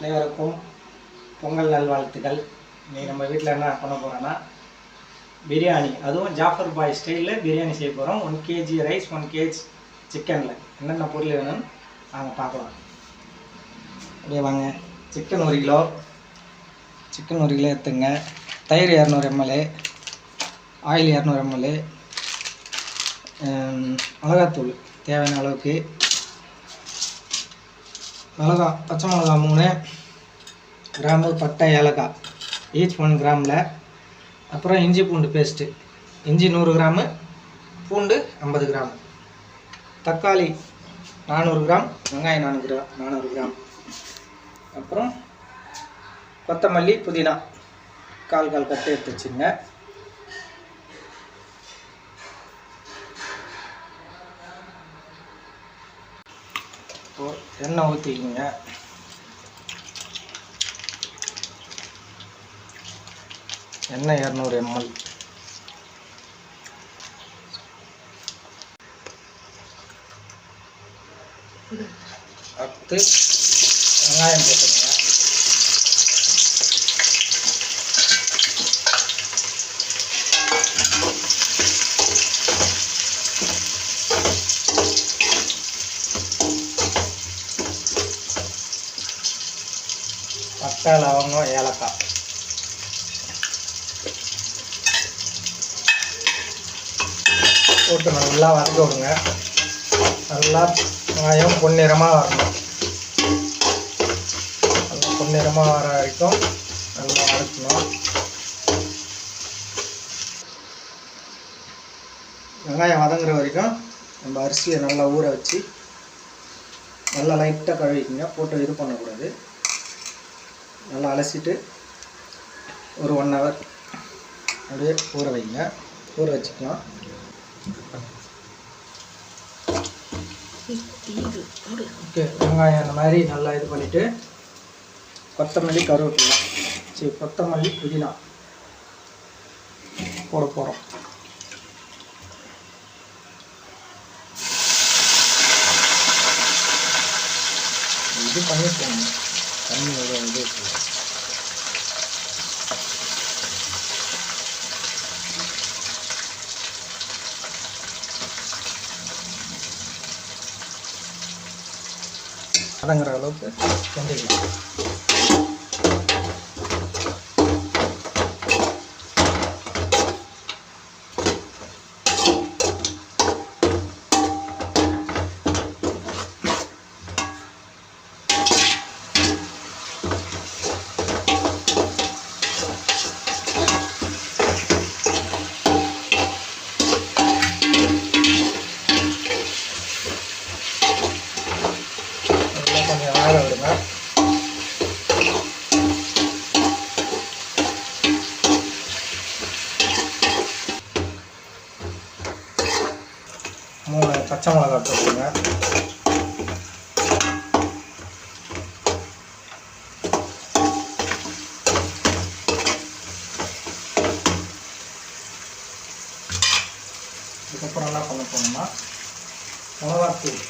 அனைவருக்கும் பொங்கல் நல்வாழ்த்துக்கள். இன்றைக்கி நம்ம வீட்டில் என்ன பண்ண போகிறோன்னா பிரியாணி. அதுவும் ஜாஃபர் பாய் ஸ்டைலில் பிரியாணி செய்ய போகிறோம் one KG rice one KG சிக்கனில் என்னென்ன பொருள் வேணும்னு நாங்கள் பார்க்கலாம். அப்படியே வாங்க. சிக்கன் ஒரு கிலோ. சிக்கன் ஒரு கிலோ எடுத்துங்க. தயிர் இரநூறு எம்எல்ஏ. ஆயில் இரநூறு எம்எல்ஏ. மிளகாத்தூள் தேவையான அளவுக்கு. மிளகா பச்சை மிளகா மூணு கிராம்பு பட்டை ஏலக்காய் ஈச் ஒன் கிராமில் அப்புறம் இஞ்சி பூண்டு பேஸ்ட்டு இஞ்சி நூறு கிராமு பூண்டு ஐம்பது கிராம் தக்காளி நானூறு கிராம் வெங்காயம் நானூறு கிராம் நானூறு கிராம் அப்புறம் கொத்தமல்லி புதினா. கால் கால் கட்டு எடுத்து வச்சுங்க இப்போ எண்ணெய் ஊற்றிக்கிங்க எண்ணெய் இரநூறு எம்எல். அடுத்து வெங்காயம் போட்டுங்க பட்டை லவங்கம் ஏலக்காய். போட்டு நல்லா வதக்க விடுங்க. நல்லா வெங்காயம் பொன்னிறமாக வரணும். நல்லா பொன்னிறமாக வர வரைக்கும் நல்லா வதக்கணும். வெங்காயம் வதங்குற வரைக்கும் நம்ம அரிசியை நல்லா ஊற வச்சு நல்லா லைட்டாக கழுவிக்கிங்க. போட்டு இது பண்ணக்கூடாது. நல்லா அலசிட்டு ஒரு ஒன் ஹவர் அப்படியே ஊற வைங்க. ஊற வச்சுக்கலாம். ஓகே வெங்காயம் அந்த மாதிரி நல்லா இது பண்ணிவிட்டு கொத்தமல்லி கருவேப்பிலை. சரி கொத்தமல்லி புதினா போட போகிறோம் இது பண்ணிட்டு தண்ணி ஒரு இது இருக்குது அளவுக்கு செஞ்சுக்கலாம் பச்சை மிளகா போட்டுருங்க இதுக்கப்புறம் என்ன பண்ண போகணும்னா மிளகாத்தூள்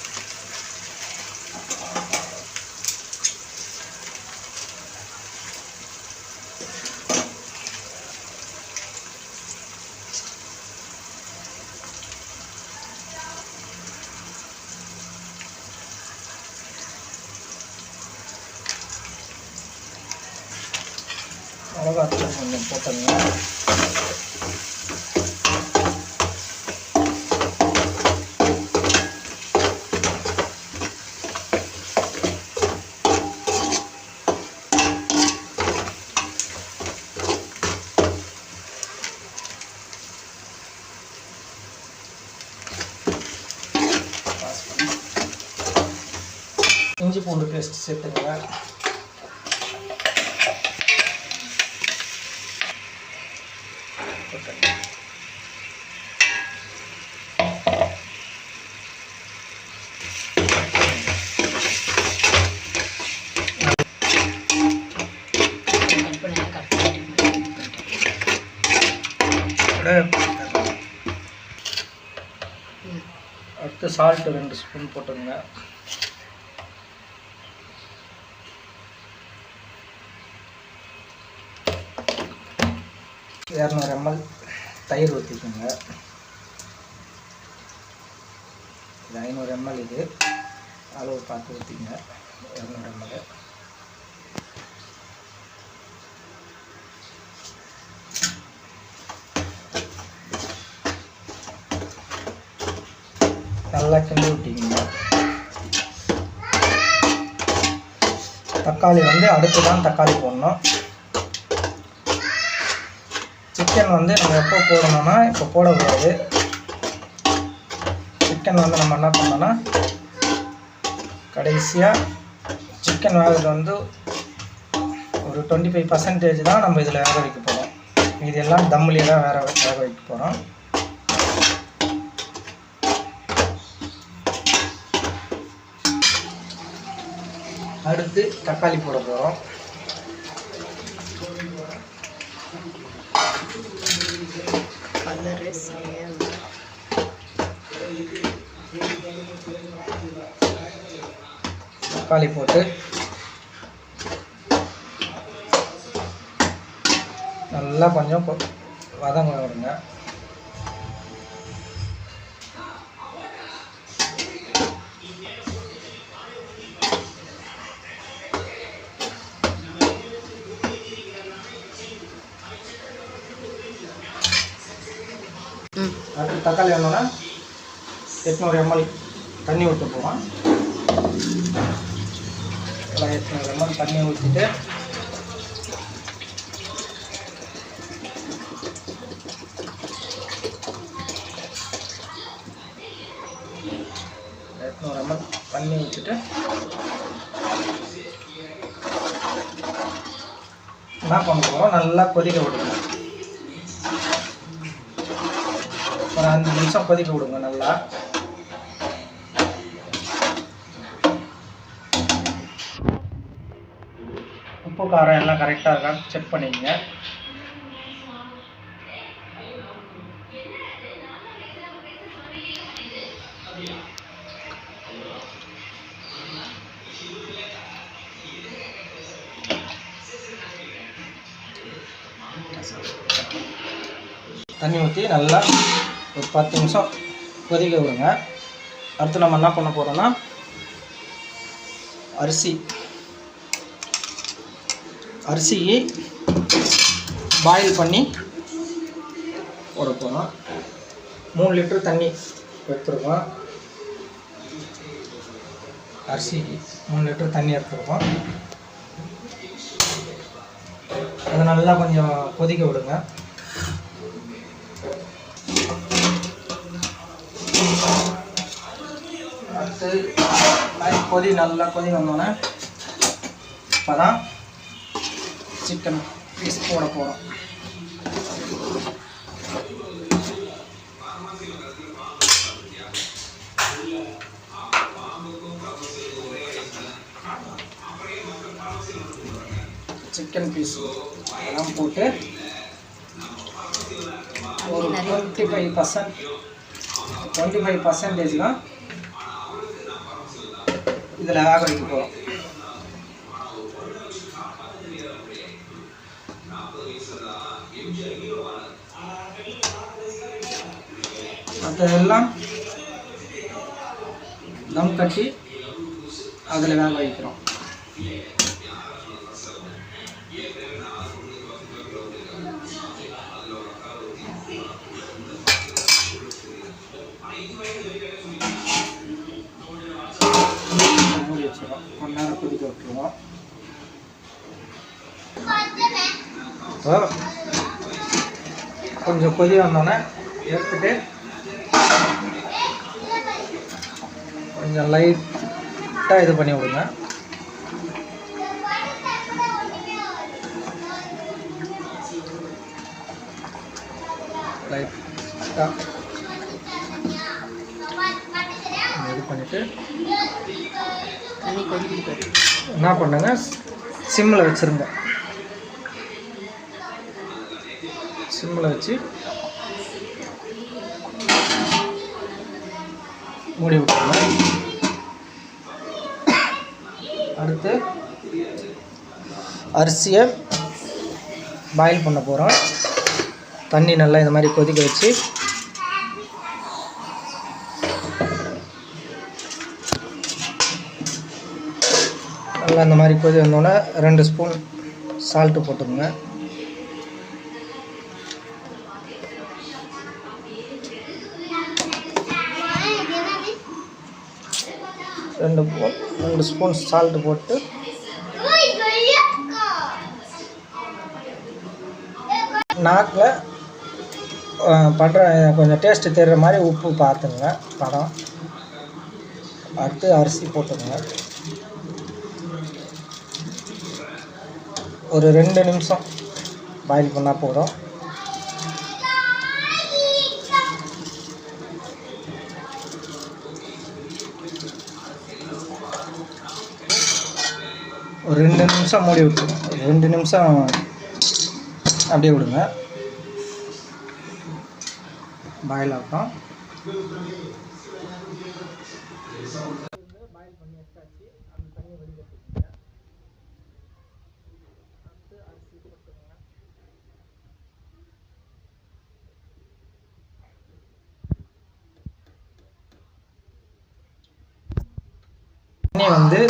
மிளகாத்தூள் கொஞ்சம் போட்டுங்க இஞ்சி பூண்டு பேஸ்ட் சேர்த்துங்க சால்ட்டு ரெண்டு ஸ்பூன் போட்டுருங்க இரநூறு எம்எல் தயிர் ஊற்றிக்கோங்க இது ஐநூறு எம்எல் இது. அளவு பார்த்து ஊற்றிங்க இரநூறு எம்எல் நல்லா கிண்டி விட்டிங்க. தக்காளி வந்து அடுத்து தான் தக்காளி போடணும். சிக்கன் வந்து நம்ம எப்போ போடணும்னா இப்போ போடக்கூடாது. சிக்கன் வந்து நம்ம என்ன பண்ணோன்னா கடைசியாக சிக்கன் வேகிறது வந்து ஒரு டுவெண்ட்டி ஃபைவ் பர்சன்டேஜ் தான் நம்ம இதில் வேக வைக்க போகிறோம் இது எல்லாம் தம்மிலே தான் வேற வேக வைக்க போகிறோம் அடுத்து தக்காளி போட போகிறோம் தக்காளி போட்டு நல்லா கொஞ்சம் வதங்க விடுங்க ம் தக்காளி வேணும்னா எட்நூறு எம்எல் தண்ணி விட்டு போவோம் எட்நூறு எம்எல் தண்ணி ஊற்றிட்டு எட்நூறு எம்எல் தண்ணி ஊற்றிட்டு என்ன பண்ண போகிறோம் நல்லா கொதிக்க விடுவோம் அஞ்சு நிமிஷம் கொதிக்க விடுங்க நல்லா. உப்பு காரம் எல்லாம் கரெக்டாக இருக்கான்னு செக் பண்ணிக்கங்க தண்ணி ஊற்றி நல்லா ஒரு பத்து நிமிஷம் கொதிக்க விடுங்க. அடுத்து நம்ம என்ன பண்ண போகிறோம்னா அரிசி. அரிசியை பாயில் பண்ணி போட போகிறோம் மூணு லிட்டர் தண்ணி எடுத்துருக்கோம். அரிசி மூணு லிட்டர் தண்ணி எடுத்துருக்கோம். அதை நல்லா கொஞ்சம் கொதிக்க விடுங்க. அடுத்து கொதி நல்லா கொதி வந்தோடனே இப்போ தான் சிக்கன் பீஸ் போட போகிறோம் சிக்கன் பீஸ் எல்லாம் போட்டு ஒரு twenty five percent twenty five percentage தான் இதில் வேக வைக்க போகிறோம் மற்றதெல்லாம் தம் கட்டி அதில் வேக வைக்கிறோம் கொதிக்க விட்டுருவோம் கொஞ்சம் கொதி வந்தோடனே எடுத்துட்டு கொஞ்சம் லைட்டாக இது பண்ணி விடுங்க. லைட்டாக என்ன பண்ணுங்க? சிம்மில் வச்சுருங்க. சிம்மில் வச்சு மூடி விட்டுருங்க. அடுத்து அரிசியை பாயில் பண்ண போகிறோம் தண்ணி நல்லா இந்த மாதிரி கொதிக்க வச்சு நல்லா அந்த மாதிரி கொதி வந்தோடனே ரெண்டு ஸ்பூன் சால்ட்டு போட்டுக்கோங்க. ரெண்டு ரெண்டு ஸ்பூன் சால்ட்டு போட்டு. நாக்கில் படுற கொஞ்சம் டேஸ்ட்டு தெரிகிற மாதிரி உப்பு பார்த்துங்க படம் அடுத்து அரிசி போட்டுக்கோங்க. ஒரு ரெண்டு நிமிஷம். பாயில் பண்ணால் போதும். ஒரு ரெண்டு நிமிஷம் மூடி விட்டுருங்க. ரெண்டு நிமிஷம் அப்படியே விடுங்க. பாயில் ஆகட்டும் பாயில் பண்ணி எடுத்தாச்சு அந்த தண்ணியை வடிகட்டிக்கோங்க அடுத்து அரிசி போட்டுக்கோங்க தண்ணி வந்து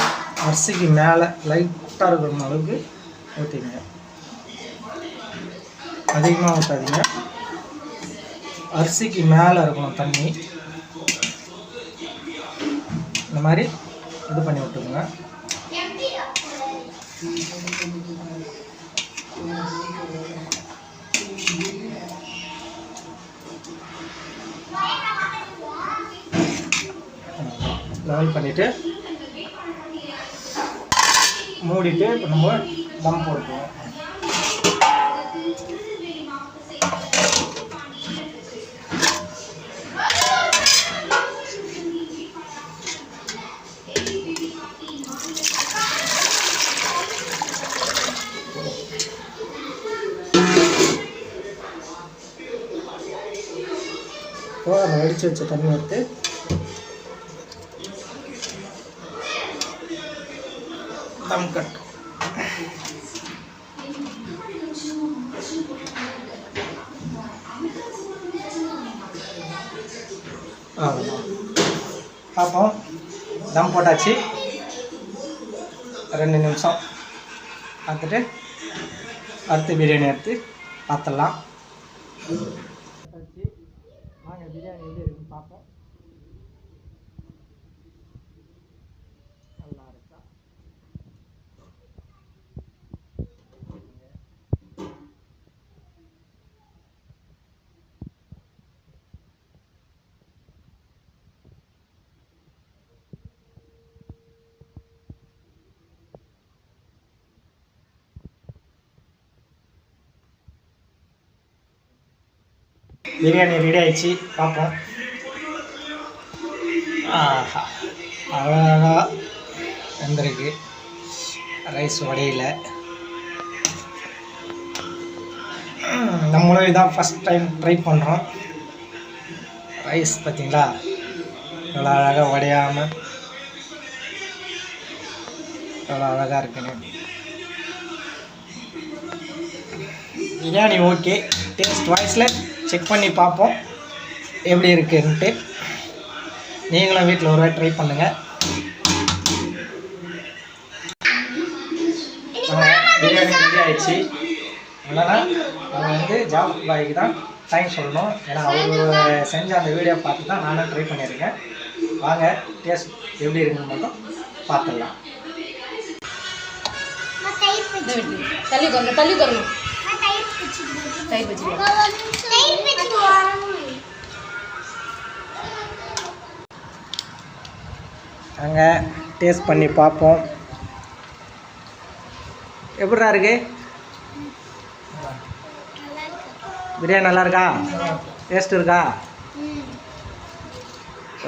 அரிசிக்கு மேலே லைட்டாக இருக்கிற அளவுக்கு ஊற்றிங்க அதிகமாக ஊற்றாதீங்க அரிசிக்கு மேலே இருக்கணும் தண்ணி. இந்த மாதிரி இது பண்ணி விட்டுருங்க. லெவல் பண்ணிவிட்டு மூடிட்டு இப்போ நம்ம தம் போட்டுருவோம். இப்போ அந்த வடித்து வச்ச தண்ணி எடுத்து தம் கட். பார்ப்போம் தம் போட்டாச்சு. ரெண்டு நிமிஷம். பார்த்துட்டு அடுத்து பிரியாணி எடுத்து பார்த்துடலாம் வாங்க பிரியாணி எப்படி இருக்குன்னு பார்ப்போம் நல்லா இருக்கா பிரியாணி ரெடி ஆயிடுச்சு. பார்ப்போம். ஆஹா. அழகாக வந்திருக்கு. ரைஸ் உடையில நம்மளும் இதான் ஃபஸ்ட் டைம் ட்ரை பண்ணுறோம் ரைஸ் பார்த்தீங்களா? நல்லா அழகாக உடையாமல் நல்லா அழகாக இருக்குன்னு. பிரியாணி ஓகே டேஸ்ட் வாய்ஸில் செக் பண்ணி பார்ப்போம். எப்படி இருக்குன்ட்டு. நீங்களும் வீட்டில் ஒரு ட்ரை பண்ணுங்கள் பிரியாணி ரெடி ஆயிடுச்சு. என்னன்னா நம்ம வந்து ஜாப் பாய்க்கு தான் தேங்க்ஸ் சொல்லணும். ஏன்னா அவர் செஞ்ச அந்த வீடியோ பார்த்து தான் நானும் ட்ரை பண்ணியிருக்கேன். வாங்க டேஸ்ட் எப்படி இருக்குன்னு மட்டும் பார்த்துடலாம். தள்ளி உட்காரணும் தள்ளி வாங்க டேஸ்ட் பண்ணி பார்ப்போம். எப்படா இருக்கு? பிரியாணி நல்லா இருக்கா? டேஸ்ட் இருக்கா?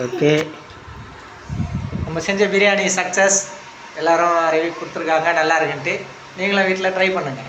ஓகே நம்ம செஞ்ச பிரியாணி சக்ஸஸ் எல்லோரும் ரிவ்யூ கொடுத்துருக்காங்க நல்லா இருக்குன்ட்டு. நீங்களும் வீட்டில் ட்ரை பண்ணுங்கள்